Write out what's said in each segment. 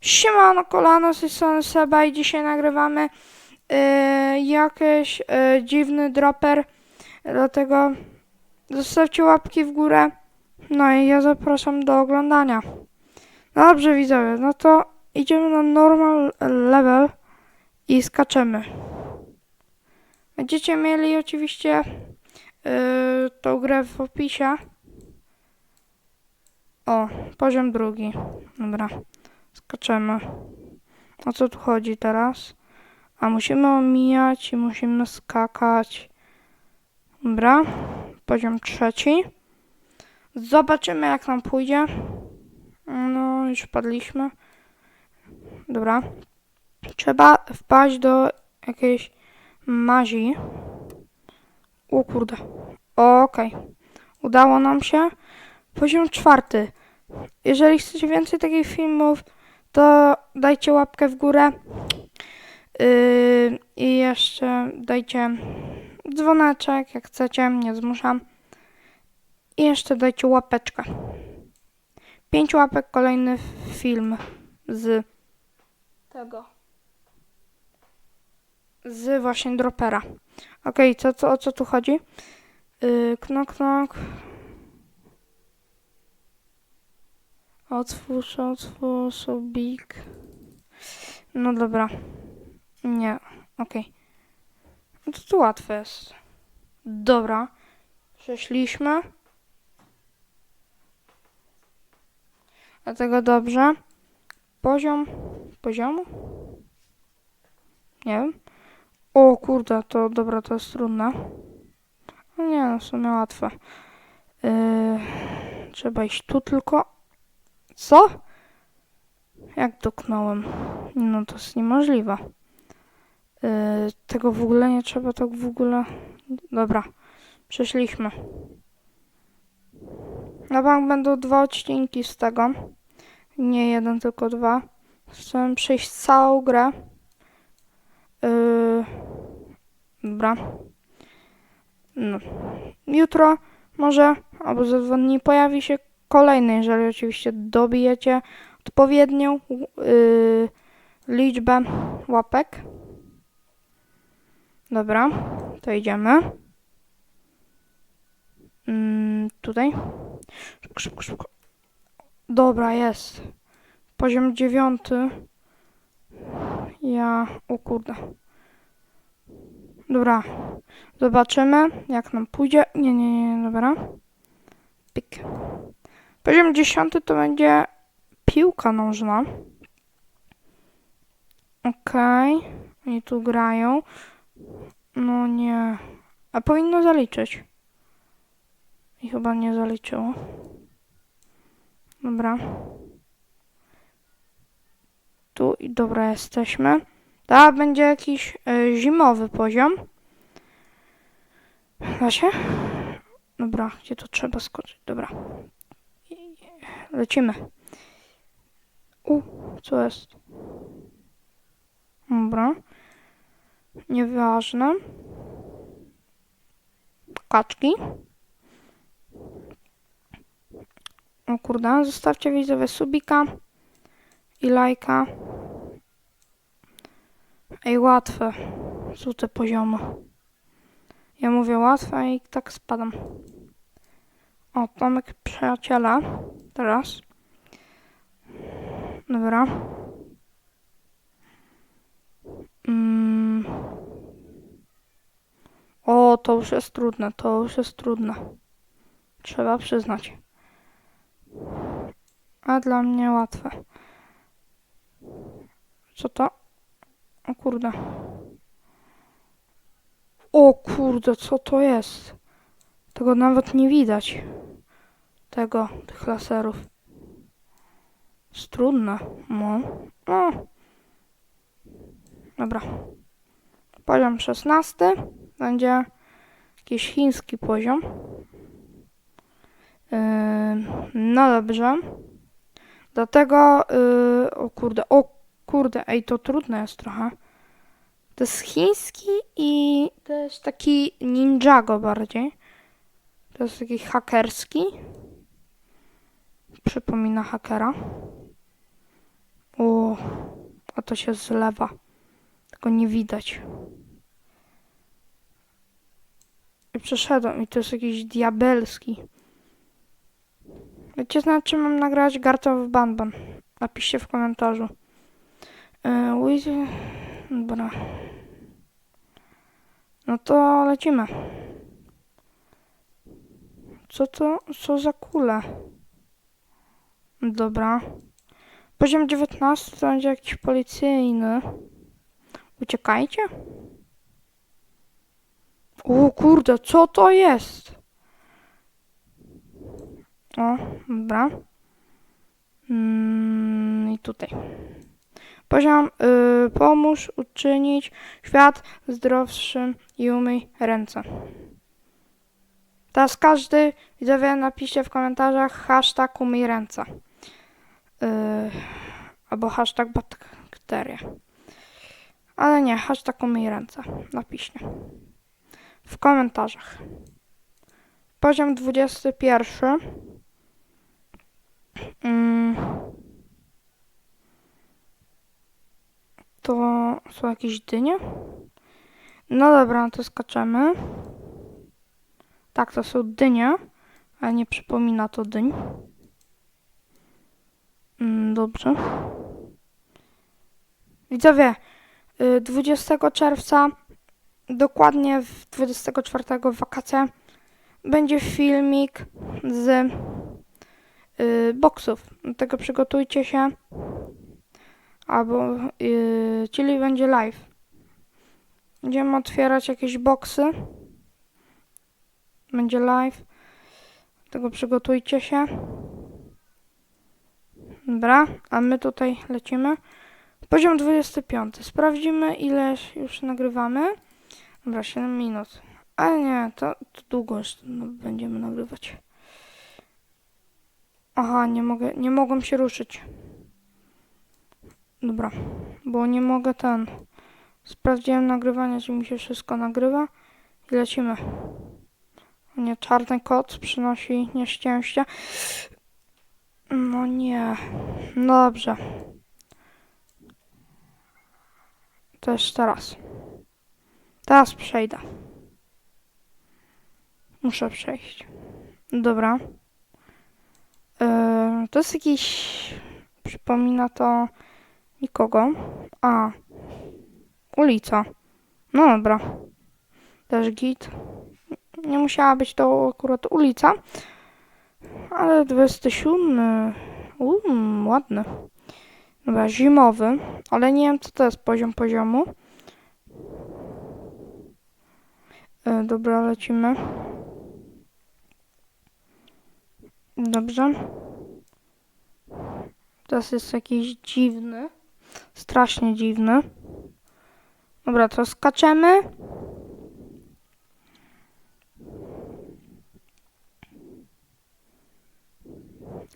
Siemano kolano, z tej strony Seba i dzisiaj nagrywamy yy, jakiś yy, dziwny dropper, dlatego zostawcie łapki w górę, no i ja zapraszam do oglądania. No dobrze widzowie, no to idziemy na normal level i skaczemy. Będziecie mieli oczywiście yy, tą grę w opisie. O, poziom drugi. Dobra. Skaczemy. O co tu chodzi teraz? A musimy omijać i musimy skakać. Dobra. Poziom trzeci. Zobaczymy jak nam pójdzie. No, już padliśmy. Dobra. Trzeba wpaść do jakiejś mazi. O kurde. Okej. Udało nam się. Poziom czwarty. Jeżeli chcecie więcej takich filmów, to dajcie łapkę w górę. Yy, I jeszcze dajcie dzwoneczek, jak chcecie, nie zmuszam. I jeszcze dajcie łapeczkę. Pięć łapek, kolejny film z tego. Z właśnie dropera. Okej, co, co, o co tu chodzi? Yy, knok, knok. Otwórz, otwórz, big. No dobra. Nie, okej. No to łatwe jest. Dobra. Przeszliśmy. Dlatego dobrze. Poziom. Poziomu? Nie wiem. O kurde, to dobra, to jest trudne. No nie, no w sumie łatwe. Yy, trzeba iść tu tylko. Co? Jak dotknąłem? No to jest niemożliwe. Yy, tego w ogóle nie trzeba tak w ogóle. Dobra, przeszliśmy. Na bank będą dwa odcinki z tego. Nie jeden, tylko dwa. Chcę przejść całą grę. Yy, dobra. No. Jutro może, albo za dwa dni pojawi się kolejny, jeżeli oczywiście dobijecie odpowiednią yy, liczbę łapek. Dobra, to idziemy. Mm, tutaj. Szybko, szybko, szybko. Dobra, jest. Poziom dziewiąty. Ja, o kurde. Dobra, zobaczymy jak nam pójdzie. Nie, nie, nie, dobra. Pik. Poziom dziesiąty to będzie piłka nożna. Okej. Oni tu grają. No nie. A powinno zaliczyć. I chyba nie zaliczyło. Dobra. Tu i dobra jesteśmy. Ta będzie jakiś e, zimowy poziom. Da się? Dobra, gdzie to trzeba skoczyć? Dobra. Lecimy. U, co jest? Dobra. Nieważne. Kaczki. O kurde, zostawcie widzowie subika i lajka. Ej, łatwe są te poziomy. Ja mówię łatwe i tak spadam. O, Tomek przyjaciela. Teraz. Dobra. Mm. O, to już jest trudne, to już jest trudne. Trzeba przyznać. A dla mnie łatwe. Co to? O kurde. O kurde, co to jest? Tego nawet nie widać. Tego, tych laserów. Jest trudne. No. no. Dobra. Poziom 16. Będzie jakiś chiński poziom. Yy, no dobrze. Dlatego, yy, o kurde, o kurde, ej, to trudne jest trochę. To jest chiński i to jest taki ninjago bardziej. To jest taki hakerski. Przypomina hakera. O, a to się zlewa. Tego nie widać. I przeszedłem i to jest jakiś diabelski. Wiecie, na czym mam nagrać Garta w Banban? Napiszcie w komentarzu. Yy, Wiz- Dobra. No to lecimy. Co to? Co za kule? Dobra. Poziom 19 to będzie jakiś policyjny. Uciekajcie. O kurde, co to jest? O, dobra. Mm, I tutaj. Poziom y, pomóż uczynić świat zdrowszym i umyj ręce. Teraz każdy widzowie napiszcie w komentarzach hashtag umyj ręce. Yy, albo hashtag bakteria. Ale nie, hashtag umyj ręce. Napiszcie. W komentarzach. Poziom 21. Mm. To są jakieś dynie? No dobra, no to skaczemy. Tak, to są dynie, ale nie przypomina to dyń. Mm, dobrze. Widzowie, y, 20 czerwca, dokładnie w 24 wakacje, będzie filmik z y, boksów. Dlatego przygotujcie się. Albo, y, czyli będzie live. Będziemy otwierać jakieś boksy. Będzie live. Dlatego przygotujcie się. Dobra, a my tutaj lecimy. Poziom 25. Sprawdzimy ile już nagrywamy. Dobra, 7 minut. Ale nie, to, to długo jeszcze no, będziemy nagrywać. Aha, nie mogę, nie mogłem się ruszyć. Dobra, bo nie mogę ten. Sprawdziłem nagrywanie, czy mi się wszystko nagrywa. I lecimy. Nie, czarny kot przynosi nieszczęście. No nie. No dobrze. To jeszcze raz. Teraz przejdę. Muszę przejść. Dobra. Yy, to jest jakiś... Przypomina to nikogo. A. Ulica. No dobra. Też git. Nie musiała być to akurat ulica. Ale 27. Uuu, ładny. Dobra, zimowy. Ale nie wiem, co to jest poziom poziomu. E, dobra, lecimy. Dobrze. Teraz jest jakiś dziwny. Strasznie dziwny. Dobra, to skaczemy.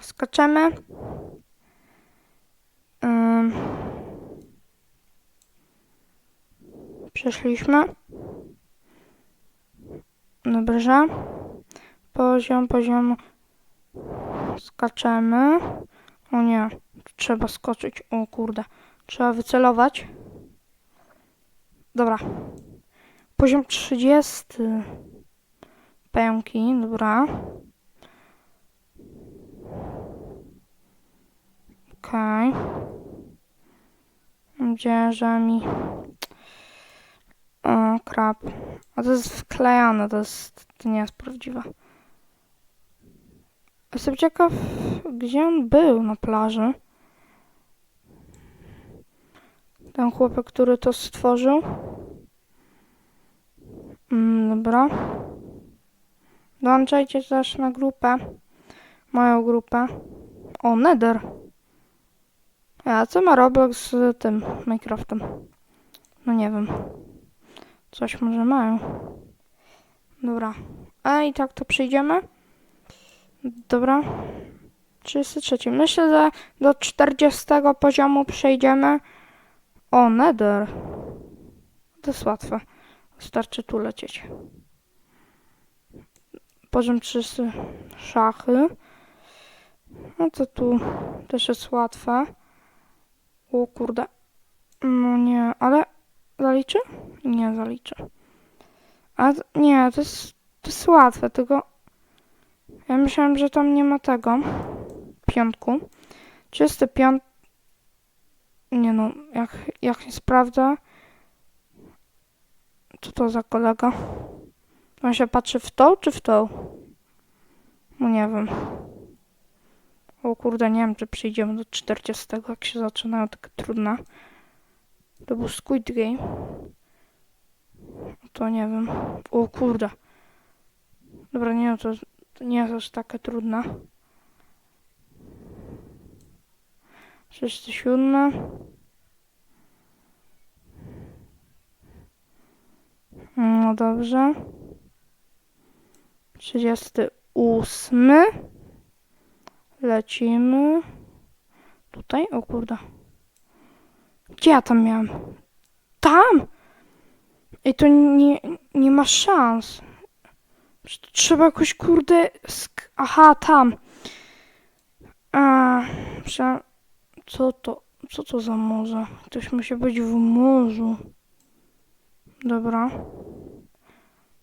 Skaczemy. Przeszliśmy. Dobrze. Poziom, poziom. Skaczemy. O nie, trzeba skoczyć. O kurde. Trzeba wycelować. Dobra. Poziom 30. Pęki, dobra. Okej. Gdzie, że mi... O, krab. A to jest wklejane, to jest... To nie jest prawdziwe. Jestem ciekaw, gdzie on był na plaży. Ten chłopak, który to stworzył. Mm, dobra. Dołączajcie też na grupę. Moją grupę. O, Nether. A co ma Roblox z tym Minecraftem? No nie wiem. Coś może mają. Dobra. A i tak to przyjdziemy. Dobra. 33. Myślę, że do 40 poziomu przejdziemy. O, Nether. To jest łatwe. Wystarczy tu lecieć. Poziom 300 szachy. No to tu też jest łatwe. O kurde. No nie, ale zaliczy? Nie zaliczy. A nie, to jest, to jest łatwe, tylko ja myślałem, że tam nie ma tego piątku. Czysty piąt... Nie no, jak, jak nie sprawdzę, co to za kolega? On się patrzy w to, czy w to? No nie wiem. O kurde, nie wiem, czy przyjdziemy do 40, jak się zaczynają takie trudne. To był Squid Game. To nie wiem. O kurde. Dobra, nie, to, to nie jest aż takie trudne. 37. No dobrze. 38. Lecimy. Tutaj? O kurde. Gdzie ja tam miałem? Tam! I to nie, nie ma szans. Trzeba jakoś kurde. Aha, tam. A. Co to? Co to za morze? Ktoś musi być w morzu. Dobra.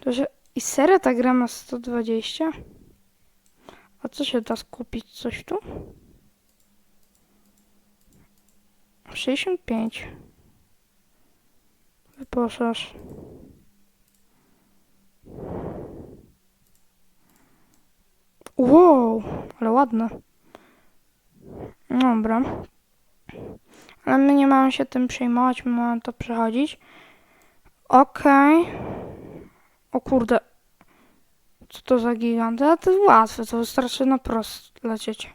To się... I serio ta gra ma 120? A co się da skupić? Coś tu? 65. Wyposaż. Wow, ale ładne. Dobra. Ale my nie mamy się tym przejmować, my mamy to przechodzić. Okej. O kurde. Co to za gigant? Ale to łatwe, to wystarczy na prost lecieć.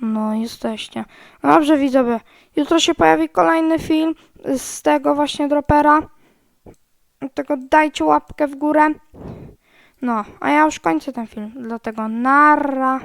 No, jesteście. Dobrze, widzowie. Jutro się pojawi kolejny film z tego właśnie dropera. Tego dajcie łapkę w górę. No, a ja już kończę ten film. Dlatego narra.